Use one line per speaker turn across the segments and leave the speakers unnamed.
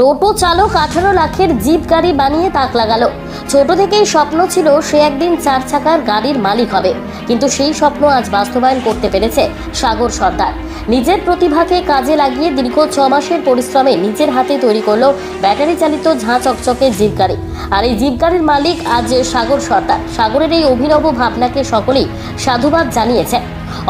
টোটো চালক আঠারো লাখের জিপ গাড়ি বানিয়ে তাক লাগালো। ছোট থেকেই স্বপ্ন ছিল সে একদিন চার চাকার গাড়ির মালিক হবে। কিন্তু সেই স্বপ্ন আজ বাস্তবায়ন করতে পেরেছে সাগর সর্দার। নিজের প্রতিভাকে কাজে লাগিয়ে দীর্ঘ ছ মাসের পরিশ্রমে নিজের হাতে তৈরি করল ব্যাটারি চালিত ঝাঁ চকচকে জিপ গাড়ি। আর এই জিপ গাড়ির মালিক আজ সাগর সর্দার। সাগরের এই অভিনব ভাবনাকে সকলেই সাধুবাদ জানিয়েছে।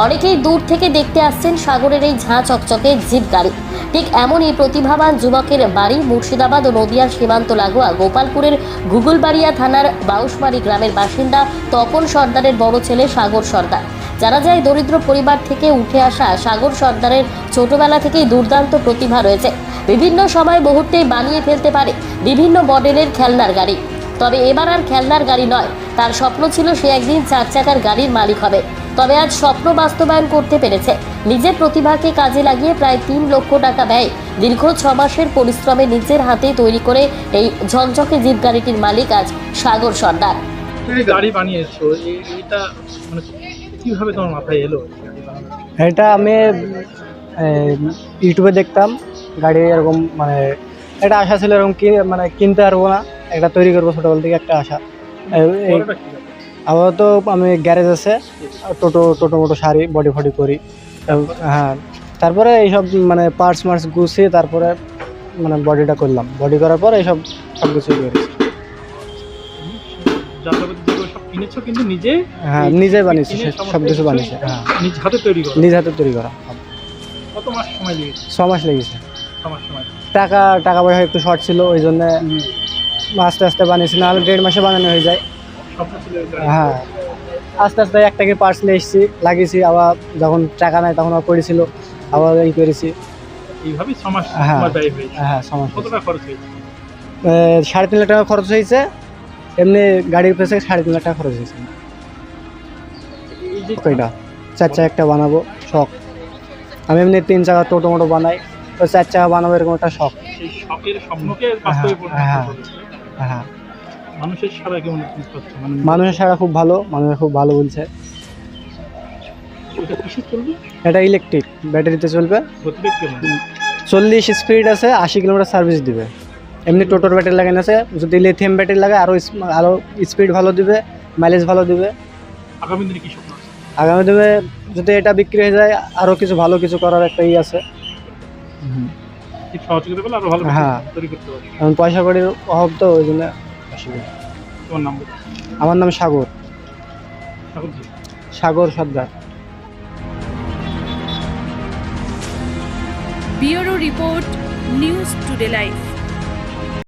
অনেকেই দূর থেকে দেখতে আসছেন সাগরের এই ঝাঁ চকচকে জিপ গাড়ি। ঠিক এমনই প্রতিভাবান যুবকের বাড়ি মুর্শিদাবাদ ও নদিয়ার সীমান্ত লাগোয়া গোপালপুরের গুগলবাড়িয়া থানার বাউসমারি গ্রামের বাসিন্দা তপন সর্দারের বড় ছেলে সাগর সর্দার। জানা যায়, দরিদ্র পরিবার থেকে উঠে আসা সাগর সর্দারের ছোটবেলা থেকেই দুর্দান্ত প্রতিভা রয়েছে। বিভিন্ন সময় মুহূর্তেই বানিয়ে ফেলতে পারে বিভিন্ন মডেলের খেলনার গাড়ি। তবে এবার আর খেলনার গাড়ি নয়, তার স্বপ্ন ছিল সে একদিন চার চাকার গাড়ির মালিক হবে। তবে আজ স্বপ্ন বাস্তবায়ন করতে পেরেছে। নিজের প্রতিভাকে কাজে লাগিয়ে প্রায় তিন লক্ষ টাকা ব্যয়। দীর্ঘ ছ মাসের পরিশ্রমে নিজের হাতে তৈরি করে এই ঝকঝকে জিপ গাড়িটির মালিক আজ সাগর সর্দার।
গাড়ি বানিয়েছো এটা মানে কীভাবে তোমার মাথায় এলো?
এটা আমি ইউটিউবে দেখতাম গাড়ি এরকম মানে একটা আশা ছিল এরকম কি মানে কিনতে পারব না একটা তৈরি করব ছোটোবেলা থেকে একটা আশা। আপাতত আমি গ্যারেজ আছে টোটো টোটো মোটো সারি বডি ফডি করি। হ্যাঁ তারপরে এইসব মানে পার্টস মার্টস গুছিয়ে তারপরে মানে বডিটা করলাম। বডি করার পর এইসব সব কিছুই করেছি
কিনেছো কিন্তু নিজে?
হ্যাঁ নিজে বানিয়েছি সব কিছু বানিয়েছি হ্যাঁ।
নিজ হাতে তৈরি করো।
নিজ হাতে তৈরি করা
কত মাস সময় লেগেছে?
ছ মাস লেগেছে। টাকা টাকা পয়সা একটু শর্ট ছিল ওই জন্য আস্তে আস্তে বানিয়েছি না নাহলে দেড় মাসে বানানো হয়ে যায়। হ্যাঁ। আস্তে আস্তে একটাকে পার্টস নিয়ে এসেছি লাগিয়েছি আবার যখন টাকা নাই তখন আবার পড়েছিল আবার এই করেছি।
এইভাবেই
হ্যাঁ। হ্যাঁ
খরচ হয়েছে?
সাড়ে তিন লাখ টাকা খরচ হয়েছে। এমনি গাড়ির পেছে সাড়ে তিন লাখ টাকা খরচ হয়েছে। চার চাকা একটা বানাবো শখ। আমি এমনি তিন চাকা টোটো মোটো বানাই তো চার চাকা বানাবো এরকম একটা শখ। হ্যাঁ। হ্যাঁ।
মানুষের সারা কেমন মানে
মানুষের সারা খুব ভালো মানুষ খুব ভালো বলছে। এটা ইলেকট্রিক ব্যাটারিতে চলবে। চল্লিশ স্পিড আছে আশি কিলোমিটার সার্ভিস দিবে। এমনি টোটোর ব্যাটারি লাগানো আছে যদি লিথিয়াম ব্যাটারি লাগে আরও আরও স্পিড ভালো দিবে মাইলেজ ভালো দিবে।
আগামী দিনে কি
আগামী দিনে যদি এটা বিক্রি হয়ে যায় আরও কিছু ভালো কিছু করার একটা ই আছে। হ্যাঁ। পয়সা কড়ির অভাব তো ওই জন্য অসুবিধা
তোমার নাম?
আমার নাম Sagar. Sagar Sardar.
Bureau report news today live